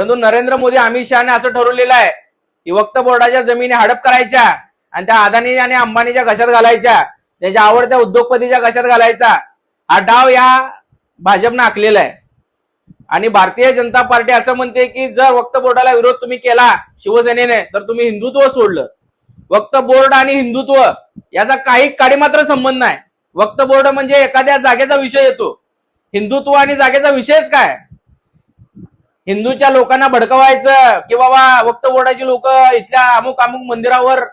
परंतु नरेंद्र मोदी अमित शहाने असं ठरवलेलं आहे की वक्त बोर्डाच्या जमिनी हडप करायच्या आणि त्या अदानी आणि अंबानीच्या घशात घालायच्या त्याच्या आवडत्या उद्योगपतीच्या घशात घालायचा. हा डाव या भाजपनं आखलेला आहे. आणि भारतीय जनता पार्टी असं म्हणते की जर वक्त बोर्डाला विरोध तुम्ही केला शिवसेनेने तर तुम्ही हिंदुत्व सोडलं. वक्त बोर्ड आणि हिंदुत्व याचा काही काडीमात्र संबंध नाही. वक्त बोर्ड म्हणजे एखाद्या जागेचा विषय येतो. हिंदुत्व आणि जागेचा विषयच काय? हिंदूच्या लोकांना भडकवायचं की बाबा वक्त बोर्डाची लोक इथल्या अमुक अमुक मंदिरावर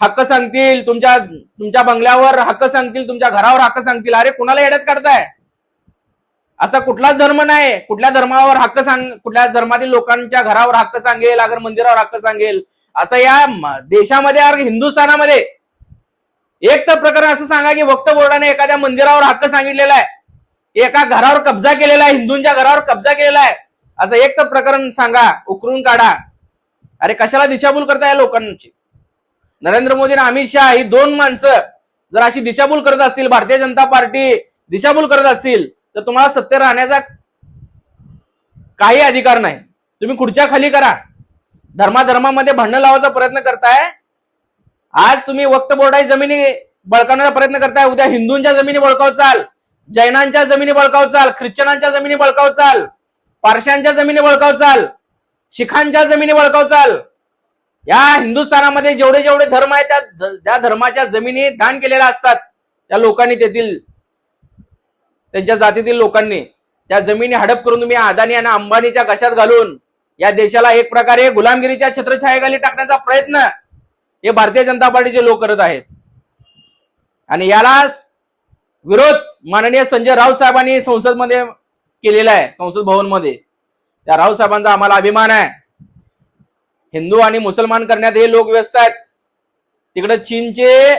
हक्क सांगतील तुमच्या तुमच्या बंगल्यावर हक्क सांगतील तुमच्या घरावर हक्क सांगतील. अरे कुणाला येड्यात काढताय? असा कुठलाच धर्म नाही. कुठल्या धर्मावर हक्क सांग कुठल्या धर्मातील लोकांच्या घरावर हक्क सांगेल अगर मंदिरावर हक्क सांगेल. असं या देशामध्ये अगर हिंदुस्थानामध्ये एक तर प्रकरण असं सांगा की वक्त बोर्डाने एखाद्या मंदिरावर हक्क सांगितलेला आहे. एका घरावर कब्जा केलेला आहे हिंदूंच्या घरावर कब्जा केलेला आहे. असं एक तर प्रकरण सांगा उकरून काढा. अरे कशाला दिशाभूल करताय लोकांची? नरेंद्र मोदी आणि अमित शहा ही दोन माणसं जर अशी दिशाभूल करत असतील भारतीय जनता पार्टी दिशाभूल करत असतील तर तुम्हाला सत्य राहण्याचा काही अधिकार नाही. तुम्ही खुर्च्या खाली करा. धर्माधर्मामध्ये भांडण लावायचा प्रयत्न करताय. आज तुम्ही वक्त बोर्डाची जमिनी बळकावण्याचा प्रयत्न करताय. उद्या हिंदूंच्या जमिनी बळकाव चाल जैनांच्या जमिनी बळकाव चाल ख्रिश्चनांच्या जमिनी बळकाव चाल पारशांच्या जमिनी बळकाव चाल. शिखांच्या जमिनी बळकाव चाल. या हिंदुस्थानामध्ये जेवढे जेवढे धर्म आहेत त्या त्या धर्माच्या जमिनी दान केलेल्या असतात. त्या लोकांनी तेथील त्यांच्या जातीतील लोकांनी. त्या जमिनी हडप करून तुम्ही अदानी आणि अंबानीच्या घशात घालून या देशाला एक प्रकारे गुलामगिरीच्या छत्रछायेखाली टाकण्याचा प्रयत्न हे भारतीय जनता पार्टीचे लोक करत आहेत. आणि याला विरोध माननीय संजय राऊत साहेबांनी संसदमध्ये केलेला आहे संसद भवनमध्ये. त्या रावसाहेबांचा आम्हाला अभिमान आहे. हिंदू आणि मुसलमान करण्यात हे लोक व्यस्त आहेत. तिकडे चीनचे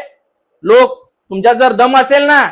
लोक तुमच्यात जर दम असेल ना